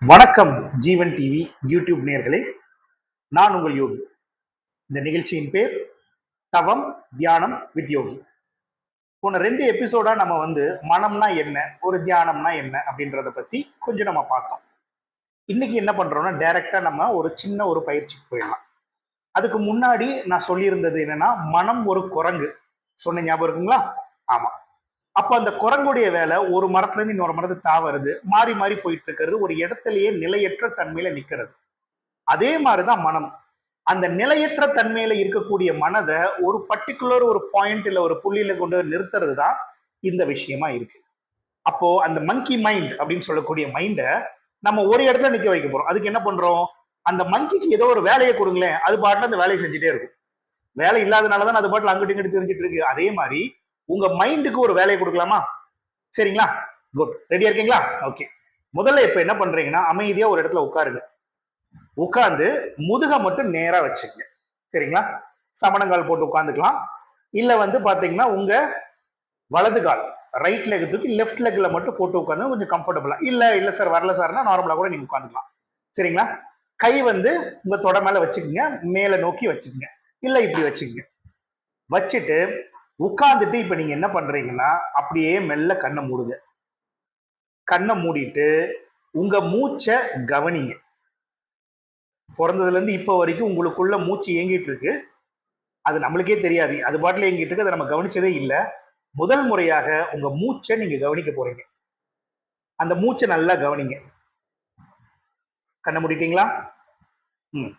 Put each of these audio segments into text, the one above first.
வணக்கம் ஜீவன் TV YouTube நேர்களே. நான் உங்கள் யோகி. இந்த நிகழ்ச்சியின் பேர் தவம் தியானம் வித் யோகி. போன ரெண்டு எபிசோடா நம்ம வந்து மனம்னா என்ன ஒரு தியானம்னா என்ன அப்படின்றத பத்தி கொஞ்சம் நம்ம பார்த்தோம். இன்னைக்கு என்ன பண்றோம்னா டைரக்டா நம்ம ஒரு சின்ன ஒரு பயிற்சிக்கு போயிடலாம். அதுக்கு முன்னாடி நான் சொல்லியிருந்தது என்னன்னா மனம் ஒரு குரங்கு. சொன்ன ஞாபகம் இருக்குங்களா? ஆமா. அப்ப அந்த குரங்குடைய வேலை ஒரு மரத்துல இருந்து இன்னொரு மரத்துக்கு தாவறது மாறி மாறி போயிட்டு இருக்கிறது. ஒரு இடத்துலயே நிலையற்ற தன்மையில நிக்கிறது. அதே மாதிரிதான் மனம். அந்த நிலையற்ற தன்மையில இருக்கக்கூடிய மனதை ஒரு பர்டிகுலர் ஒரு பாயிண்ட் இல்ல ஒரு புள்ளியில கொண்டு நிறுத்துறது தான் இந்த விஷயமா இருக்கு. அப்போ அந்த மங்கி மைண்ட் அப்படின்னு சொல்லக்கூடிய மைண்டை நம்ம ஒரு இடத்துல நிக்க வைக்க போறோம். அதுக்கு என்ன பண்றோம்? அந்த மங்கிக்கு ஏதோ ஒரு வேலையை கொடுங்களேன். அது பாட்டுல அந்த வேலையை செஞ்சுட்டே இருக்கும். வேலை இல்லாதனால தான் அது பாட்டுல அங்கிட்டு இங்கிட்டு தெரிஞ்சிட்டு இருக்கு. அதே மாதிரி உங்க மைண்டுக்கு ஒரு வேலையை கொடுக்கலாமா? சரிங்களா? குட் ரெடியா இருக்கீங்களா? ஓகே முதல்ல இப்ப என்ன பண்றீங்கன்னா அமைதியா ஒரு இடத்துல உட்காருங்க. உட்காந்து முதுக மட்டும் நேரா வச்சுங்க சரிங்களா? சமணங்கால் போட்டு உட்காந்துக்கலாம் இல்ல வந்து பாத்தீங்கன்னா உங்க வலது கால் ரைட் லெக் தூக்கி லெஃப்ட் லெக்ல மட்டும் போட்டு உட்காந்து கொஞ்சம் கம்ஃபர்டபுளா இல்ல இல்ல சார் வரல சார்னா நார்மலா கூட நீங்க உட்காந்துக்கலாம் சரிங்களா? கை வந்து உங்க தொட மேல வச்சுக்கோங்க. மேல நோக்கி வச்சுக்கோங்க. இல்ல இப்படி வச்சுக்கோங்க. வச்சுட்டு உட்காந்துட்டு இப்போ நீங்கள் என்ன பண்ணுறீங்கன்னா அப்படியே மெல்ல கண்ணை மூடுங்க. கண்ணை மூடிட்டு உங்கள் மூச்சை கவனிங்க. பிறந்ததுலேருந்து இப்போ வரைக்கும் உங்களுக்குள்ள மூச்சு இயங்கிட்டு இருக்கு. அது நம்மளுக்கே தெரியாது. அது பாட்டில் இயங்கிட்டு இருக்கு அதை நம்ம கவனிச்சதே இல்லை. முதல் முறையாக உங்கள் மூச்சை நீங்கள் கவனிக்க போகிறீங்க அந்த மூச்சை நல்லா கவனிங்க. கண்ணை மூடிட்டீங்களா? ம்.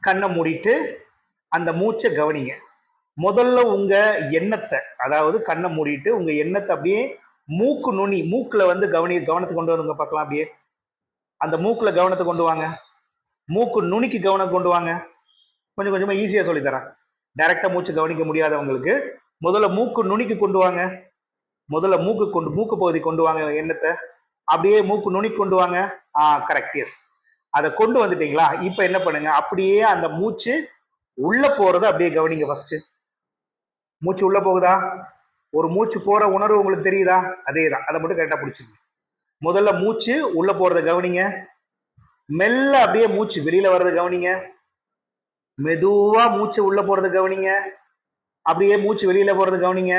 கண்ணை மூடிட்டு அந்த மூச்சை கவனிங்க. முதல்ல உங்க எண்ணத்தை அதாவது கண்ணை மூடிட்டு உங்க எண்ணத்தை அப்படியே மூக்கு நுனி மூக்குல வந்து கவனி கவனத்தை கொண்டு வருங்க பார்க்கலாம் அப்படியே. அந்த மூக்குல கவனத்தை கொண்டு வாங்க. மூக்கு நுனிக்கு கவனம் கொண்டு வாங்க. கொஞ்சம் கொஞ்சமா ஈஸியா சொல்லித்தரேன். டைரக்டா மூச்சு கவனிக்க முடியாதவங்களுக்கு முதல்ல மூக்கு நுனிக்கு கொண்டு வாங்க. முதல்ல மூக்கு கொண்டு மூக்கு பகுதி கொண்டு வாங்க எண்ணத்தை. அப்படியே மூக்கு நுனிக்கு கொண்டு வாங்க. ஆ கரெக்ட் எஸ் அதை கொண்டு வந்துட்டீங்களா? இப்போ என்ன பண்ணுங்க? அப்படியே அந்த மூச்சு உள்ள போறதை அப்படியே கவனிங்க ஃபர்ஸ்ட் மூச்சு உள்ளே போகுதா? ஒரு மூச்சு போகிற உணர்வு உங்களுக்கு தெரியுதா? அதே தான் அதை மட்டும் கரெக்டாக பிடிச்சிங்க முதல்ல மூச்சு உள்ளே போகிறத கவனிங்க. மெல்ல அப்படியே மூச்சு வெளியில் வர்றத கவனிங்க. மெதுவாக மூச்சு உள்ளே போகிறத கவனிங்க. அப்படியே மூச்சு வெளியில் போகிறது கவனிங்க.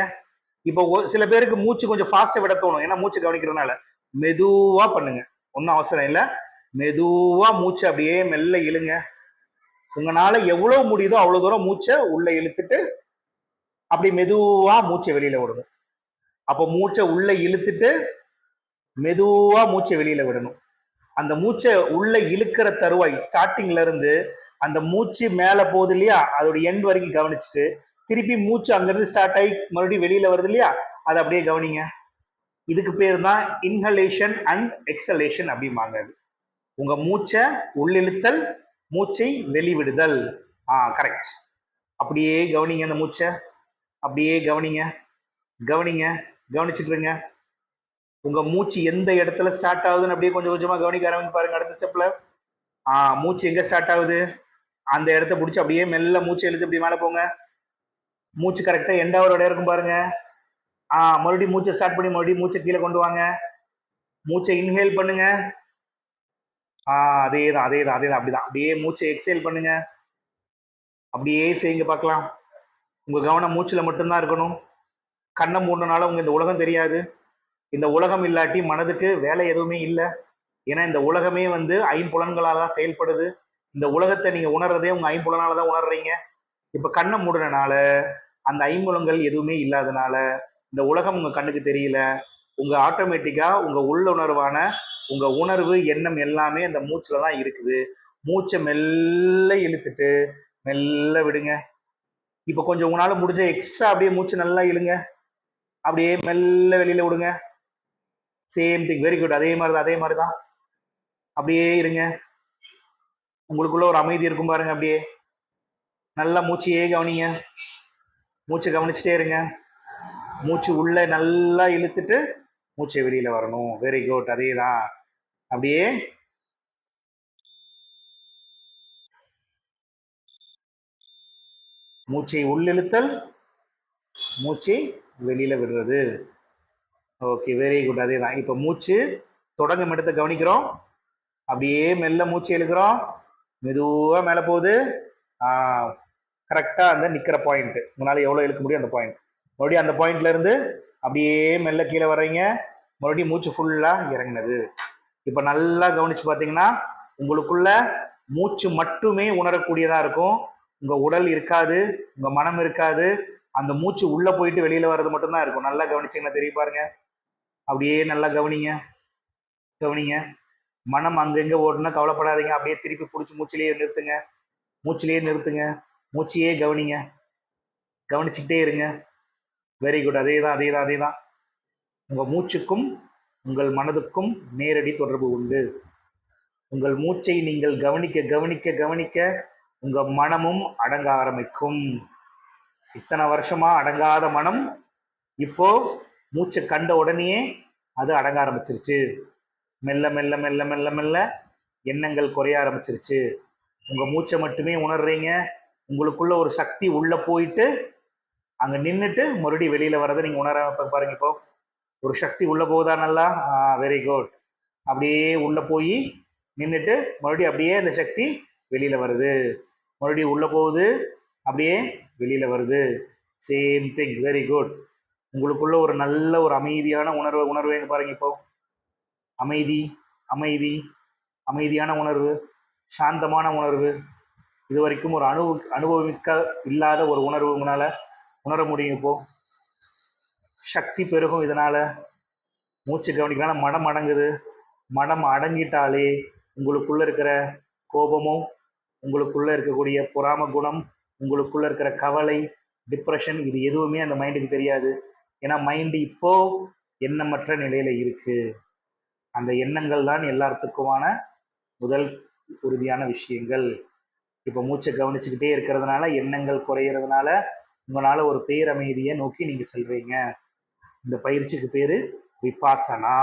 இப்போ சில பேருக்கு மூச்சு கொஞ்சம் ஃபாஸ்ட்டாக விட தோணும். ஏன்னா மூச்சு கவனிக்கிறதுனால மெதுவாக பண்ணுங்க. ஒன்றும் அவசரம் இல்லை. மெதுவாக மூச்சு அப்படியே மெல்ல இழுங்க. உங்களால் எவ்வளோ முடியுதோ அவ்வளோ தூரம் மூச்சை உள்ளே இழுத்துட்டு அப்படி மெதுவாக மூச்சை வெளியில் விடுங்க அப்போ மூச்சை உள்ளே இழுத்துட்டு மெதுவாக மூச்சை வெளியில் விடணும். அந்த மூச்சை உள்ளே இழுக்கிற தருவாய் ஸ்டார்டிங்லேருந்து அந்த மூச்சு மேலே போகுது இல்லையா? அதோட எண்ட் வரைக்கும் கவனிச்சுட்டு திருப்பி மூச்சு அங்கேருந்து ஸ்டார்ட் ஆகி மறுபடியும் வெளியில் வருது இல்லையா? அதை அப்படியே கவனிங்க. இதுக்கு பேர் தான் இன்ஹலேஷன் அண்ட் எக்ஸலேஷன் அப்படிம்பாங்க அது. மூச்சை உள்ளிழுத்தல் மூச்சை வெளிவிடுதல். ஆ கரெக்ட் அப்படியே கவனிங்க அந்த மூச்சை. அப்படியே கவனிங்க. கவனிங்க. கவனிச்சுட்டு உங்கள் மூச்சு எந்த இடத்துல ஸ்டார்ட் ஆகுதுன்னு அப்படியே கொஞ்சம் கொஞ்சமாக கவனிக்க ஆரம்பிங்க பாருங்கள் அடுத்த ஸ்டெப்பில் ஆ மூச்சு எங்கே ஸ்டார்ட் ஆகுது? அந்த இடத்த பிடிச்சி அப்படியே மெல்ல மூச்சு எழுத்து இப்படி மேலே போங்க. மூச்சு கரெக்டாக கரெக்டா இடம் இருக்கும் பாருங்கள் ஆ மறுபடியும் மூச்சை ஸ்டார்ட் பண்ணி மறுபடியும் மூச்சை கீழே கொண்டு வாங்க. மூச்சை இன்ஹேல் பண்ணுங்க. ஆ அதே தான் அதே தான் அதே தான் அப்படிதான். அப்படியே மூச்சை எக்ஸேல் பண்ணுங்க. அப்படியே செய்யுங்க பார்க்கலாம். உங்கள் கவனம் மூச்சில் மட்டும்தான் இருக்கணும். கண்ணை மூடினால உங்கள் இந்த உலகம் தெரியாது. இந்த உலகம் இல்லாட்டி மனதுக்கு வேலை எதுவுமே இல்லை. ஏன்னா இந்த உலகமே வந்து ஐம்புலன்களால தான் செயல்படுது. இந்த உலகத்தை நீங்கள் உணர்றதே உங்கள் ஐம்புலனால தான் உணர்றீங்க. இப்போ கண்ணை மூடினால அந்த ஐம்புலங்கள் எதுவுமே இல்லாதனால இந்த உலகம் உங்கள் கண்ணுக்கு தெரியல. உங்கள் ஆட்டோமேட்டிக்காக உங்கள் உள்ளுணர்வான உங்கள் உணர்வு எண்ணம் எல்லாமே அந்த மூச்சில் தான் இருக்குது. மூச்சை மெல்ல இழுத்துட்டு மெல்ல விடுங்க. இப்போ கொஞ்சம் உங்களால் முடிஞ்ச எக்ஸ்ட்ரா அப்படியே மூச்சு நல்லா இழுங்க. அப்படியே மெல்ல வெளியில் விடுங்க. சேம் திங் வெரி குட் அதே மாதிரி தான் அதே மாதிரி தான். அப்படியே இருங்க. உங்களுக்குள்ள ஒரு அமைதி இருக்கும் பாருங்க அப்படியே. நல்லா மூச்சையே கவனிங்க. மூச்சை கவனிச்சுட்டே இருங்க. மூச்சு உள்ளே நல்லா இழுத்துட்டு மூச்சை வெளியில் வரணும். வெரி குட் அதே தான். அப்படியே மூச்சை உள்ளிழுத்தல் மூச்சை வெளியில் விடுறது. ஓகே வெரி குட் அதே தான் இப்போ மூச்சு தொடங்கும் இடத்தை கவனிக்கிறோம். அப்படியே மெல்ல மூச்சு இழுக்கிறோம். மெதுவாக மேலே போகுது. கரெக்டாக அந்த நிற்கிற பாயிண்ட்டு உங்களால் எவ்வளோ இழுக்க முடியும் அந்த பாயிண்ட் மறுபடியும் அந்த பாயிண்ட்லேருந்து அப்படியே மெல்ல கீழே வர்றீங்க. மறுபடியும் மூச்சு ஃபுல்லாக இறங்கினது. இப்போ நல்லா கவனிச்சு பார்த்தீங்கன்னா உங்களுக்குள்ள மூச்சு மட்டுமே உணரக்கூடியதாக இருக்கும். உங்க உடல் இருக்காது உங்க மனம் இருக்காது அந்த மூச்சு உள்ள போயிட்டு வெளியில வர்றது மட்டும்தான் இருக்கும். நல்லா கவனிச்சீங்கன்னா தெரியும் பாருங்க. அப்படியே நல்லா கவனிங்க. கவனிங்க. மனம் அங்கங்க ஓடுனா கவலைப்படாதீங்க. அப்படியே திருப்பி பிடிச்சி மூச்சிலேயே நிறுத்துங்க. மூச்சிலேயே நிறுத்துங்க. மூச்சையே கவனிங்க. கவனிச்சுக்கிட்டே இருங்க. வெரி குட் அதே தான் அதே தான் அதே தான் உங்கள் மூச்சுக்கும் உங்கள் மனதுக்கும் நேரடி தொடர்பு உண்டு. உங்கள் மூச்சை நீங்கள் கவனிக்க கவனிக்க கவனிக்க உங்கள் மனமும் அடங்க ஆரம்பிக்கும். இத்தனை வருஷமா அடங்காத மனம் இப்போ மூச்சை கண்ட உடனேயே அது அடங்க ஆரம்பிச்சிருச்சு. மெல்ல மெல்ல மெல்ல மெல்ல மெல்ல எண்ணங்கள் குறைய ஆரம்பிச்சிருச்சு. உங்க மூச்சை மட்டுமே உணர்றீங்க. உங்களுக்குள்ள ஒரு சக்தி உள்ள போயிட்டு அங்க நின்றுட்டு மறுபடியும் வெளியில வர்றதை நீங்க உணர பாருங்க இப்போ. ஒரு சக்தி உள்ள போகுதா நல்லா? வெரி குட் அப்படியே உள்ள போய் நின்றுட்டு மறுபடியும் அப்படியே அந்த சக்தி வெளியில வருது. மறுபடியும் உள்ளே போகுது அப்படியே வெளியில் வருது. சேம் திங் வெரி குட் உங்களுக்குள்ள ஒரு நல்ல ஒரு அமைதியான உணர்வு உணர்வுன்னு பாருங்க இப்போ? அமைதி அமைதி அமைதியான உணர்வு சாந்தமான உணர்வு. இது வரைக்கும் ஒரு அனுபவ அனுபவமிக்க இல்லாத ஒரு உணர்வு உங்களால் உணர முடியும் இப்போ. சக்தி பெருகும் இதனால். மூச்சு கவனிக்கலாம் மனம் அடங்குது. மனம் அடங்கிட்டாலே உங்களுக்குள்ளே இருக்கிற கோபமும் உங்களுக்குள்ளே இருக்கக்கூடிய பொறாம குணம் உங்களுக்குள்ளே இருக்கிற கவலை டிப்ரெஷன் இது எதுவுமே அந்த மைண்டுக்கு தெரியாது. ஏன்னா மைண்டு இப்போ எண்ணமற்ற நிலையில் இருக்குது அந்த எண்ணங்கள் தான் எல்லாத்துக்குமான முதல் உறுதியான விஷயங்கள். இப்போ மூச்சை கவனிச்சுக்கிட்டே இருக்கிறதுனால எண்ணங்கள் குறையிறதுனால உங்களால் ஒரு பேரமைதியை நோக்கி நீங்கள் செல்வீங்க இந்த பயிற்சிக்கு பேர் விபாசனா.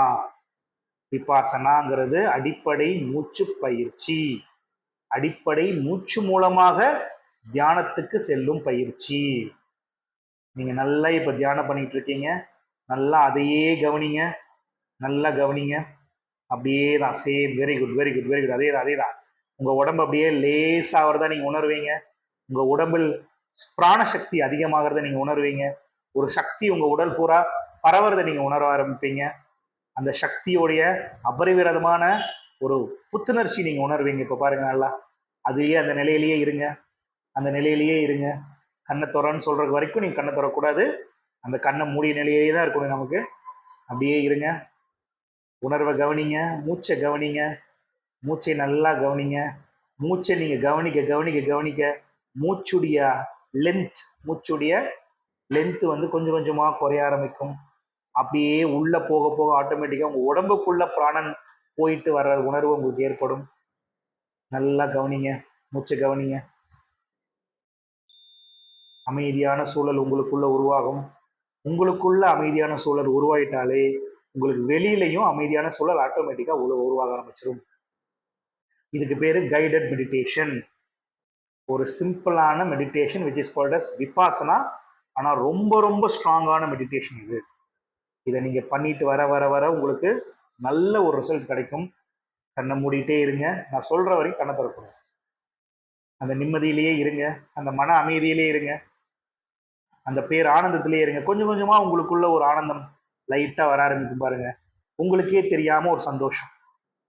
விபாசனாங்கிறது அடிப்படை மூச்சு பயிற்சி. அடிப்படை மூச்சு மூலமாக தியானத்துக்கு செல்லும் பயிற்சி. நீங்க நல்லா இப்ப தியானம் பண்ணிட்டு இருக்கீங்க. நல்லா அதையே கவனிங்க. நல்லா கவனிங்க. அப்படியே தான். Same very good very good very good அதே தான். அதே தான். உங்கள் உடம்பு அப்படியே லேசாகிறதா நீங்கள் உணர்வீங்க. உங்கள் உடம்பில் பிராணசக்தி அதிகமாகிறத நீங்கள் உணர்வீங்க. ஒரு சக்தி உங்கள் உடல் பூரா பரவுறதை நீங்கள் உணர ஆரம்பிப்பீங்க. அந்த சக்தியோடைய அபரிவிரதமான ஒரு புத்துணர்ச்சி நீங்க உணர்வீங்க. இப்ப பாருங்க நல்லா. அதுலயே அந்த நிலையிலேயே இருங்க. அந்த நிலையிலேயே இருங்க. கண்ணை துறன்னு சொல்றது வரைக்கும் நீங்க கண்ணை துறக்கூடாது அந்த கண்ணை மூடிய நிலையிலேயே தான் இருக்கணும் நமக்கு. அப்படியே இருங்க. உணர்வை கவனிங்க. மூச்சை கவனிங்க. மூச்சை நல்லா கவனிங்க. மூச்சை நீங்க கவனிக்க கவனிக்க கவனிக்க மூச்சுடைய லென்த் மூச்சுடைய லென்த் வந்து கொஞ்சம் கொஞ்சமா குறைய ஆரம்பிக்கும். அப்படியே உள்ள போக போக ஆட்டோமேட்டிக்கா உங்க உடம்புக்குள்ள பிராணன் போயிட்டு வர்ற உணர்வு உங்களுக்கு ஏற்படும். நல்லா கவனிங்க மூச்சை கவனிங்க. அமைதியான சூழல் உங்களுக்குள்ள உருவாகும். உங்களுக்குள்ள அமைதியான சூழல் உருவாயிட்டாலே உங்களுக்கு வெளியிலையும் அமைதியான சூழல் ஆட்டோமேட்டிக்கா உருவாக ஆரம்பிச்சிடும் இதுக்கு பேர் கைடட் மெடிடேஷன் ஒரு சிம்பிளான meditation which is called as Vipassana ஆனால் ரொம்ப ரொம்ப ஸ்ட்ராங்கான மெடிடேஷன் இது. இதை நீங்கள் பண்ணிட்டு வர வர வர உங்களுக்கு நல்ல ஒரு ரிசல்ட் கிடைக்கும். கண்ணை மூடிட்டே இருங்க. நான் சொல்கிற வரைக்கும் கண்ணை திறக்கணும். அந்த நிம்மதியிலேயே இருங்க. அந்த மன அமைதியிலே இருங்க. அந்த பேர் ஆனந்தத்திலே இருங்க. கொஞ்சம் கொஞ்சமாக உங்களுக்குள்ள ஒரு ஆனந்தம் லைட்டாக வர ஆரம்பிக்கும் பாருங்க. உங்களுக்கே தெரியாமல் ஒரு சந்தோஷம்.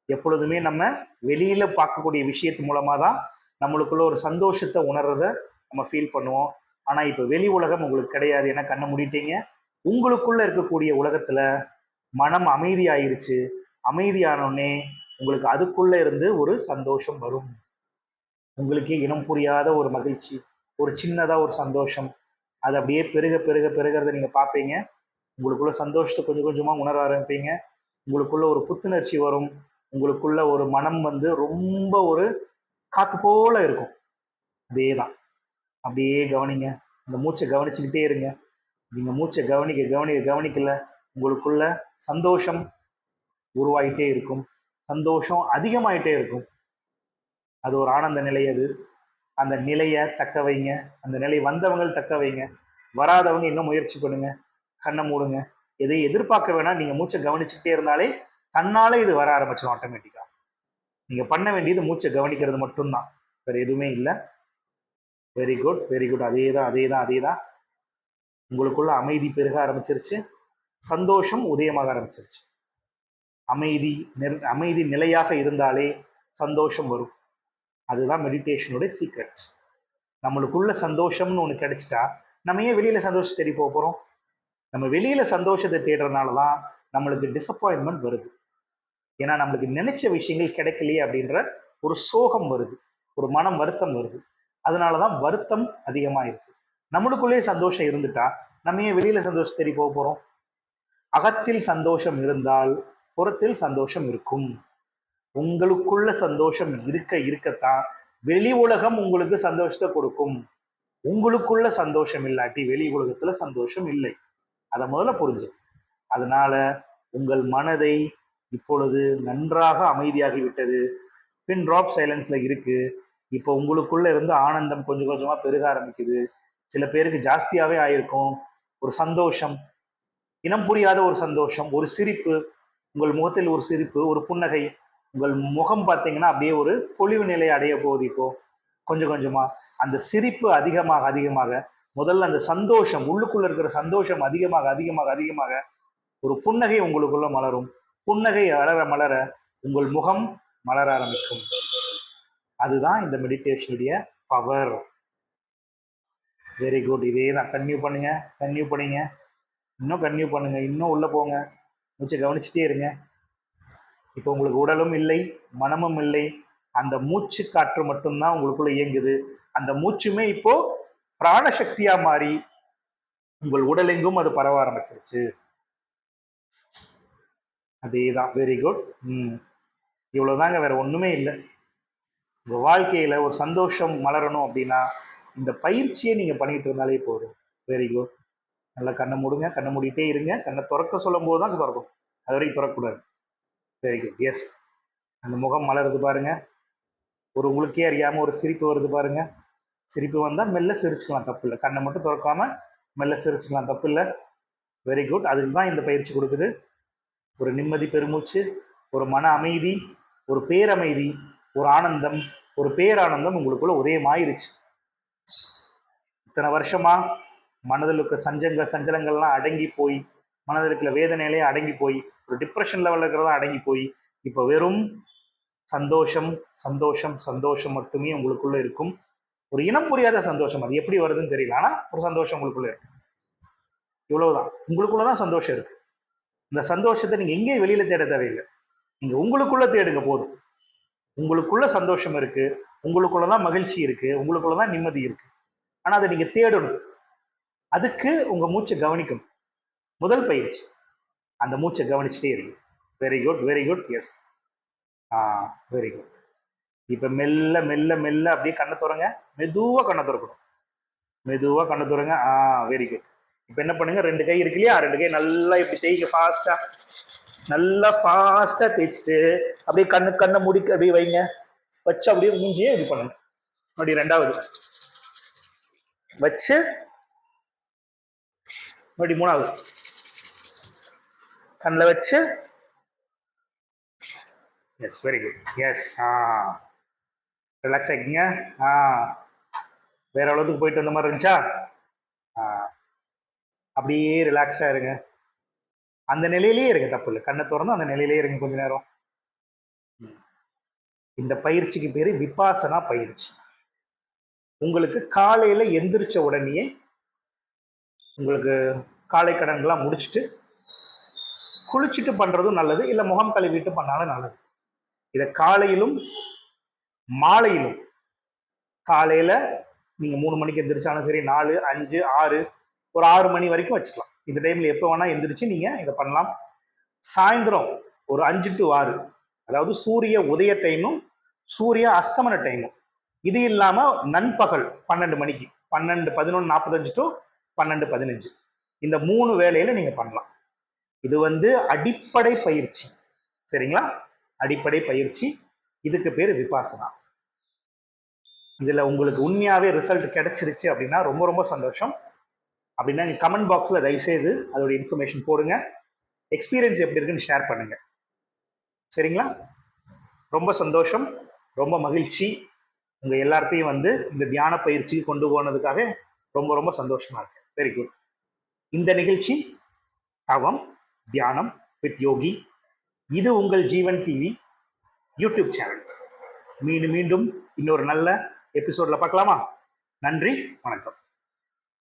எப்பொழுதுமே நம்ம வெளியில் பார்க்கக்கூடிய விஷயத்து மூலமாக தான் நம்மளுக்குள்ள ஒரு சந்தோஷத்தை உணர்றத நம்ம ஃபீல் பண்ணுவோம். ஆனால் இப்போ வெளி உலகம் உங்களுக்கு கிடையாது. ஏன்னா கண்ணை மூடிட்டீங்க. உங்களுக்குள்ளே இருக்கக்கூடிய உலகத்தில் மனம் அமைதியாயிருச்சு. அமைதியானோடனே உங்களுக்கு அதுக்குள்ளே இருந்து ஒரு சந்தோஷம் வரும். உங்களுக்கே இனம் புரியாத ஒரு மகிழ்ச்சி ஒரு சின்னதாக ஒரு சந்தோஷம். அது அப்படியே பெருக பெருக பெருகிறத நீங்கள் பார்ப்பீங்க. உங்களுக்குள்ள சந்தோஷத்தை கொஞ்சம் கொஞ்சமாக உணர ஆரம்பிப்பீங்க. உங்களுக்குள்ள ஒரு புத்துணர்ச்சி வரும். உங்களுக்குள்ள ஒரு மனம் வந்து ரொம்ப ஒரு காத்து போல இருக்கும். அதே தான். அப்படியே கவனிங்க. இந்த மூச்சை கவனிச்சுக்கிட்டே இருங்க. நீங்கள் மூச்சை கவனிக்க கவனிக்க கவனிக்கல. உங்களுக்குள்ள சந்தோஷம் உருவாயிட்டே இருக்கும். சந்தோஷம் அதிகமாயிட்டே இருக்கும். அது ஒரு ஆனந்த நிலை அது. அந்த நிலையை தக்க வைங்க. அந்த நிலை வந்தவங்க தக்க வைங்க. வராதவங்க இன்னும் முயற்சி பண்ணுங்க. கண்ணை மூடுங்க. எதை எதிர்பார்க்க வேணாம். நீங்கள் மூச்சை கவனிச்சுட்டே இருந்தாலே தன்னாலே இது வர ஆரம்பிச்சிடும் ஆட்டோமேட்டிக்காக நீங்கள் பண்ண வேண்டியது மூச்சை கவனிக்கிறது மட்டும்தான். வேறு எதுவுமே இல்லை. வெரி குட் வெரி குட் அதே தான் அதே தான் அதே தான் உங்களுக்குள்ள அமைதி பெருக ஆரம்பிச்சிருச்சு. சந்தோஷம் உதயமாக ஆரம்பிச்சிருச்சு. அமைதி அமைதி நிலையாக இருந்தாலே சந்தோஷம் வரும். அதுதான் மெடிடேஷனுடைய சீக்ரெட்ஸ் நம்மளுக்குள்ள சந்தோஷம்னு ஒன்று கிடைச்சிட்டா நம்ம ஏன் வெளியில் சந்தோஷம் தேடி போக போகிறோம் நம்ம வெளியில் சந்தோஷத்தை தேடுறதுனால தான் நம்மளுக்கு டிசப்பாயின்மெண்ட் வருது. ஏன்னா நம்மளுக்கு நினைச்ச விஷயங்கள் கிடைக்கலையே அப்படின்ற ஒரு சோகம் வருது. ஒரு மனம் வருத்தம் வருது. அதனால தான் வருத்தம் அதிகமாக இருக்குது நம்மளுக்குள்ளேயே சந்தோஷம் இருந்துட்டா நம்ம ஏன் வெளியில் சந்தோஷம் தேடி போக போகிறோம் அகத்தில் சந்தோஷம் இருந்தால் புறத்தில் சந்தோஷம் இருக்கும். உங்களுக்குள்ள சந்தோஷம் இருக்க இருக்கத்தான் வெளி உலகம் உங்களுக்கு சந்தோஷத்தை கொடுக்கும். உங்களுக்குள்ள சந்தோஷம் இல்லாட்டி வெளி உலகத்துல சந்தோஷம் இல்லை. அதை முதல்ல புரிஞ்சு. அதனால உங்கள் மனதை இப்பொழுது நன்றாக அமைதியாகி விட்டது பின் ட்ராப் சைலன்ஸ்ல இருக்கு. இப்போ உங்களுக்குள்ள இருந்து ஆனந்தம் கொஞ்சம் கொஞ்சமா பெருக ஆரம்பிக்குது. சில பேருக்கு ஜாஸ்தியாவே ஆயிருக்கும். ஒரு சந்தோஷம் இனம் புரியாத ஒரு சந்தோஷம் ஒரு சிரிப்பு உங்கள் முகத்தில் ஒரு சிரிப்பு ஒரு புன்னகை உங்கள் முகம் பார்த்தீங்கன்னா அப்படியே ஒரு பொலிவு நிலை அடைய போகுது இப்போ. கொஞ்சம் கொஞ்சமாக அந்த சிரிப்பு அதிகமாக அதிகமாக முதல்ல அந்த சந்தோஷம் உள்ளுக்குள்ள இருக்கிற சந்தோஷம் அதிகமாக அதிகமாக அதிகமாக ஒரு புன்னகை உங்களுக்குள்ள மலரும். புன்னகை அலர மலர உங்கள் முகம் மலர ஆரம்பிக்கும். அதுதான் இந்த மெடிடேஷனுடைய பவர் வெரி குட் இதே தான் கன்யூ பண்ணுங்க. கன்யூ பண்ணுங்க. இன்னும் கன்டினியூ பண்ணுங்க. இன்னும் உள்ள போங்க. மூச்சை கவனிச்சுட்டே இருங்க. இப்போ உங்களுக்கு உடலும் இல்லை மனமும் இல்லை. அந்த மூச்சு காற்று மட்டும்தான் உங்களுக்குள்ள இயங்குது. அந்த மூச்சுமே இப்போ பிராணசக்தியா மாறி உங்கள் உடலெங்கும் அது பரவ ஆரம்பிச்சிருச்சு. அதே தான் வெரி குட் ம். இவ்வளோதாங்க வேற ஒன்றுமே இல்லை. உங்கள் வாழ்க்கையில் ஒரு சந்தோஷம் மலரணும் அப்படின்னா இந்த பயிற்சியை நீங்கள் பண்ணிட்டு இருந்தாலே போதும். வெரி குட் நல்லா கண்ணை மூடுங்க கண்ணை மூடிட்டே இருங்க. கண்ணை திறக்க சொல்லும் போது தான் திறக்கும் அது வரைக்கும் திறக்கக்கூடாது. வெரி குட் எஸ் அந்த முகம் மலருது பாருங்க. ஒரு உங்களுக்கே அறியாமல் ஒரு சிரிப்பு வருது பாருங்க. சிரிப்பு வந்தால் மெல்ல சிரிச்சுக்கலாம் தப்பு இல்லை. கண்ணை மட்டும் திறக்காம மெல்ல சிரிச்சுக்கலாம் தப்பு இல்லை. வெரி குட் அதுக்கு தான் இந்த பயிற்சி கொடுக்குது. ஒரு நிம்மதி பெருமூச்சு ஒரு மன அமைதி ஒரு பேரமைதி ஒரு ஆனந்தம் ஒரு பேரானந்தம் உங்களுக்குள்ள உதயமாயிருச்சு. இத்தனை வருஷமா மனதில் இருக்க சஞ்சங்கள் சஞ்சலங்கள்லாம் அடங்கி போய் மனதில் இருக்கிற வேதனையிலே அடங்கி போய் ஒரு டிப்ரெஷன் லெவலில் இருக்கிறதா அடங்கி போய் இப்போ வெறும் சந்தோஷம் சந்தோஷம் சந்தோஷம் மட்டுமே உங்களுக்குள்ள இருக்கும். ஒரு இனம் புரியாத சந்தோஷம் அது எப்படி வருதுன்னு தெரியல. ஆனால் ஒரு சந்தோஷம் உங்களுக்குள்ளே இருக்கு. இவ்வளவுதான். உங்களுக்குள்ள தான் சந்தோஷம் இருக்கு. இந்த சந்தோஷத்தை நீங்க எங்கேயும் வெளியில தேட தேவையில்லை. நீங்க உங்களுக்குள்ள தேடுங்க போதும். உங்களுக்குள்ள சந்தோஷம் இருக்கு. உங்களுக்குள்ள தான் மகிழ்ச்சி இருக்கு. உங்களுக்குள்ள தான் நிம்மதி இருக்கு. ஆனா அதை நீங்க தேடணும். அதுக்கு உங்கள் மூச்சை கவனிக்கணும் முதல் பயிற்சி. அந்த மூச்சை கவனிச்சுட்டே இருக்கு very good very good yes ah very good இப்போ மெல்ல மெல்ல மெல்ல அப்படியே கண்ணை துறங்க. மெதுவாக கண்ணை திறக்கணும். மெதுவாக கண்ணை துறங்க. ஆ வெரி குட் இப்போ என்ன பண்ணுங்க? ரெண்டு கை இருக்கு இல்லையா? ரெண்டு கை நல்லா இப்படி தேய்க்க ஃபாஸ்டா நல்லா ஃபாஸ்டா தேய்ச்சிட்டு அப்படியே கண்ணு கண்ணை முடிக்க அப்படியே வைங்க. வச்சு அப்படியே மூஞ்சியே இது பண்ணுங்க. அப்படி ரெண்டாவது. வச்சு அப்படி மூணாவது. கண்ணில் வச்சு. Yes very good yes ah. Relax ஆகிக்கிங்க ஆ. வேற அளவுக்கு போயிட்டு வந்த மாதிரி இருந்துச்சா? ஆ. அப்படியே ரிலாக்ஸாக இருங்க. அந்த நிலையிலேயே இருங்க தப்பு இல்லை. கண்ணை திறந்து அந்த நிலையிலேயே இருங்க கொஞ்ச நேரம். ம். இந்த பயிற்சிக்கு பேர் விபாசனா பயிற்சி. உங்களுக்கு காலையில் எந்திரிச்ச உடனேயே உங்களுக்கு காலை கடன்கள்லாம் முடிச்சுட்டு குளிச்சுட்டு பண்ணுறதும் நல்லது. இல்லை முகம் கழுவிட்டு பண்ணாலும் நல்லது. இதை காலையிலும் மாலையிலும் காலையில் நீங்கள் மூணு மணிக்கு எந்திரிச்சாலும் சரி நாலு அஞ்சு ஆறு ஒரு ஆறு மணி வரைக்கும் வச்சுக்கலாம். இந்த டைமில் எப்போ வேணால் எந்திரிச்சு நீங்கள் இதை பண்ணலாம். சாயந்தரம் ஒரு அஞ்சு டு ஆறு அதாவது சூரிய உதய டைமும் சூரிய அஸ்தமன டைமும் இது இல்லாமல் நண்பகல் பன்னெண்டு மணிக்கு பன்னெண்டு பதினொன்று நாற்பத்தஞ்சு டு பன்னெண்டு பதினஞ்சு. இந்த மூணு வேலையில நீங்கள் பண்ணலாம். இது வந்து அடிப்படை பயிற்சி. சரிங்களா? அடிப்படை பயிற்சி. இதுக்கு பேர் விபாசனா. இதில் உங்களுக்கு உண்மையாகவே ரிசல்ட் கிடைச்சிருச்சு அப்படின்னா ரொம்ப ரொம்ப சந்தோஷம். அப்படின்னா நீங்கள் கமெண்ட் பாக்ஸில் தயவுசெய்து அதோட இன்ஃபர்மேஷன் போடுங்க. எக்ஸ்பீரியன்ஸ் எப்படி இருக்குன்னு ஷேர் பண்ணுங்கள் சரிங்களா? ரொம்ப சந்தோஷம். ரொம்ப மகிழ்ச்சி. உங்கள் எல்லாருக்கையும் வந்து இந்த தியான பயிற்சி கொண்டு போனதுக்காக ரொம்ப ரொம்ப சந்தோஷமாக இருக்கு. வெரி குட் இந்த நிகழ்ச்சி தவம் தியானம் வித் யோகி இது உங்கள் ஜீவன் டிவி யூடியூப் சேனல். மீண்டும் மீண்டும் இன்னொரு நல்ல எபிசோட்ல பார்க்கலாமா? நன்றி வணக்கம்.